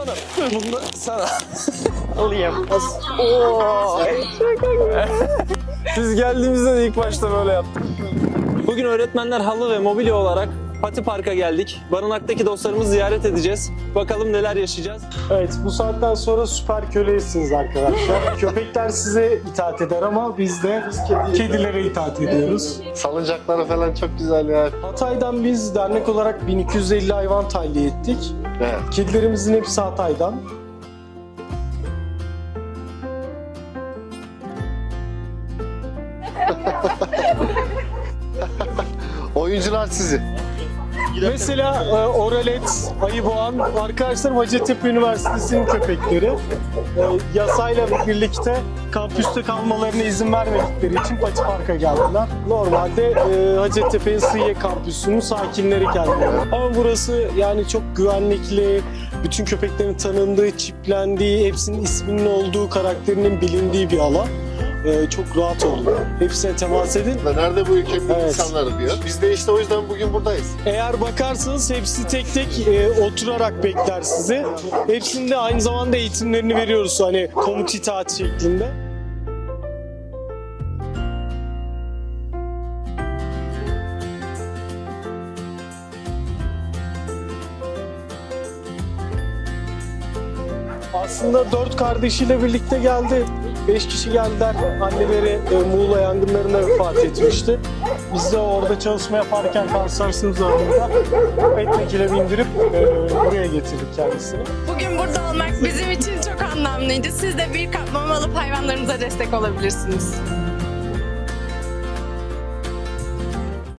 Hanım, bunu sana alayım. Oo. Biz geldiğimizde de ilk başta böyle yaptık. Bugün öğretmenler halı ve mobilya olarak Pati Park'a geldik. Barınaktaki dostlarımızı ziyaret edeceğiz. Bakalım neler yaşayacağız. Evet, bu saatten sonra süper kölesiniz arkadaşlar. Köpekler size itaat eder ama biz de kedilere itaat ediyoruz. Salıncakları falan çok güzel ya. Hatay'dan biz dernek olarak 1250 hayvan tahliye ettik. Evet. Kedilerimizin hepsi Hatay'dan. Oyuncular sizi. Mesela e, Oralet, Ayıboğan, arkadaşlarım Hacettepe Üniversitesi'nin köpekleri. E, yasayla birlikte kampüste kalmalarına izin vermedikleri için Pati Park'a geldiler. Normalde e, Hacettepe'nin Sıyye kampüsünün sakinleri kendileri. Ama burası yani çok güvenlikli, bütün köpeklerin tanındığı, çiplendiği, hepsinin isminin olduğu, karakterinin bilindiği bir alan. E, çok rahat olun. Hepsine temas edin. Ve Nerede bu ülkenin Evet. insanları diyor. Biz de işte o yüzden bugün buradayız. Eğer bakarsanız hepsi tek tek e, oturarak bekler sizi. Hepsinde aynı zamanda eğitimlerini veriyoruz hani komut itaat şeklinde. Aslında dört kardeşiyle birlikte geldi. Beş kişi geldiler. Anneleri e, Muğla yangınlarında vefat etmişti. Biz de orada çalışma yaparken karşılaştığımız anda Petmekile bindirip e, buraya getirdik kendisini. Bugün burada olmak bizim için çok anlamlıydı. Siz de bir kapmam alıp hayvanlarınıza destek olabilirsiniz.